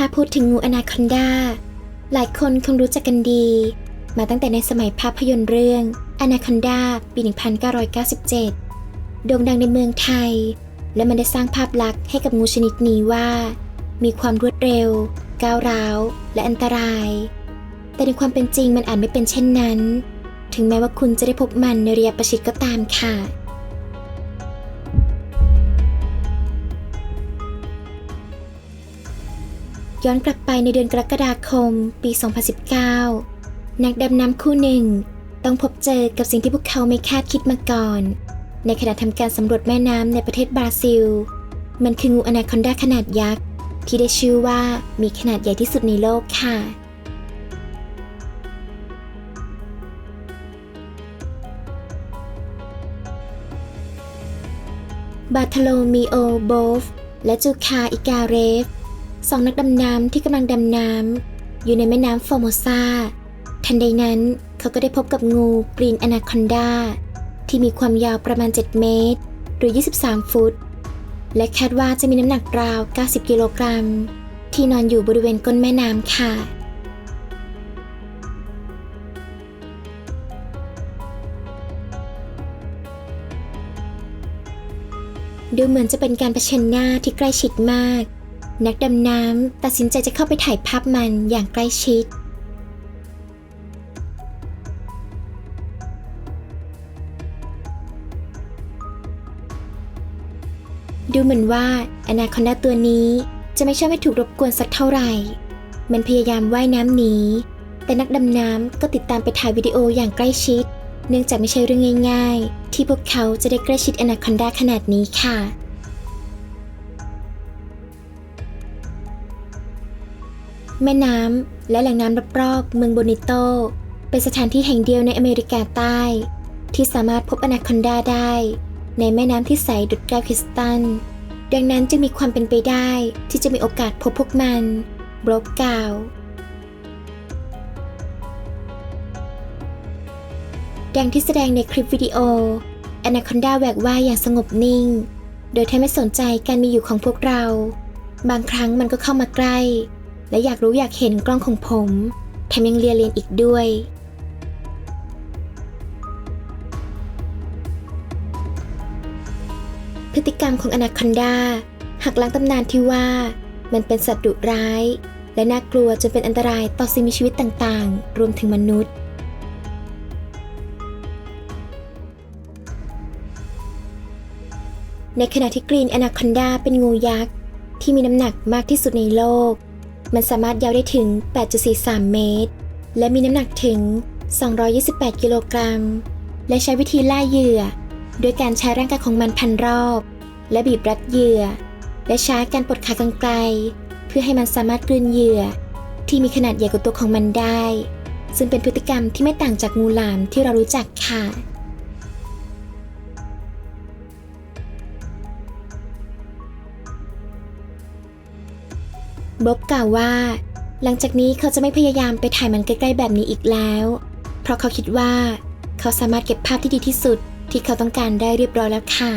ถ้าพูดถึงงูอนาคอนดา หลายคนคงรู้จักกันดี มาตั้งแต่ในสมัยภาพยนตร์เรื่องอนาคอนดาปี 1997 โด่งดังในเมืองไทย และมันได้สร้างภาพลักษณ์ให้กับงูชนิดนี้ว่า มีความรวดเร็ว ก้าวร้าว และอันตราย แต่ในความเป็นจริงมันอาจไม่เป็นเช่นนั้น ถึงแม้ว่าคุณจะได้พบมันในระยะประชิดก็ตามค่ะ ย้อนกลับไปในเดือนกรกฎาคมปี 2019 นักดำน้ำคู่หนึ่ง ต้องพบเจอกับสิ่งที่พวกเขาไม่คาดคิดมาก่อน ในขณะทำการสำรวจแม่น้ำในประเทศบราซิล มันคืองูอนาคอนดาขนาดยักษ์ ที่ได้ชื่อว่ามีขนาดใหญ่ที่สุดในโลกค่ะบาทโลมิโอโบฟและจูคาอิกาเรฟ สองนักดำน้ำที่กำลังดำน้ำอยู่ในแม่น้ำฟอร์โมซาทันใดนั้นเขาก็ได้พบกับงูกรีนอนาคอนดาที่มีความยาวประมาณ 7 เมตร หรือ 23 ฟุต และคาดว่าจะมีน้ำหนักราว 90 กิโลกรัม ที่นอนอยู่บริเวณก้นแม่น้ำค่ะ ดูเหมือนจะเป็นการเผชิญหน้าที่ใกล้ชิดมาก นักดำน้ำตัดสินใจจะเข้าไปถ่ายภาพมันอย่างใกล้ชิด ดูเหมือนว่าอนาคอนดาตัวนี้จะไม่ชอบให้ถูกรบกวนสักเท่าไหร่ มันพยายามว่ายน้ำหนี แต่นักดำน้ำก็ติดตามไปถ่ายวิดีโออย่างใกล้ชิด เนื่องจากไม่ใช่เรื่องง่าย ๆ ที่พวกเขาจะได้ใกล้ชิดอนาคอนดาขนาดนี้ค่ะ แม่น้ำและแหล่งน้ำรอบๆเมืองโบนิโต เป็นสถานที่แห่งเดียวในอเมริกาใต้ ที่สามารถพบอนาคอนดาได้ ในแม่น้ำที่ใสดุดแก้วคริสตัล ดังนั้นจึงมีความเป็นไปได้ที่จะมีโอกาสพบพวกมันบล็อกกล่าวดังที่แสดงในคลิปวิดีโออนาคอนดาแหวกว่ายอย่างสงบนิ่ง โดยแทบไม่สนใจการมีอยู่ของพวกเรา บางครั้งมันก็เข้ามาใกล้ และอยากรู้อยากเห็นกล้องของผมแถมยังเลียเลียนอีกด้วย พฤติกรรมของอนาคอนดาหักล้างตำนานที่ว่า มันเป็นสัตว์ดุร้าย และน่ากลัวจนเป็นอันตรายต่อสิ่งมีชีวิตต่างๆ รวมถึงมนุษย์ในขณะที่กรีนอนาคอนดาเป็นงูยักษ์ ที่มีน้ำหนักมากที่สุดในโลก มันสามารถยาวได้ถึง 8.43 เมตร และมีน้ำหนักถึง 228 กิโลกรัม และใช้วิธีล่าเหยื่อ โดยการใช้ร่างกายของมันพันรอบ และบีบรัดเหยื่อ และใช้การปลดขากรรไกรเพื่อให้มันสามารถกลืนเหยื่อ ที่มีขนาดใหญ่กว่าตัวของมันได้ ซึ่งเป็นพฤติกรรมที่ไม่ต่างจากงูหลามที่เรารู้จักค่ะ บ๊อบกล่าวว่า หลังจากนี้เขาจะไม่พยายามไปถ่ายมันใกล้ๆแบบนี้อีกแล้ว เพราะเขาคิดว่า เขาสามารถเก็บภาพที่ดีที่สุดที่เขาต้องการได้เรียบร้อยแล้วค่ะ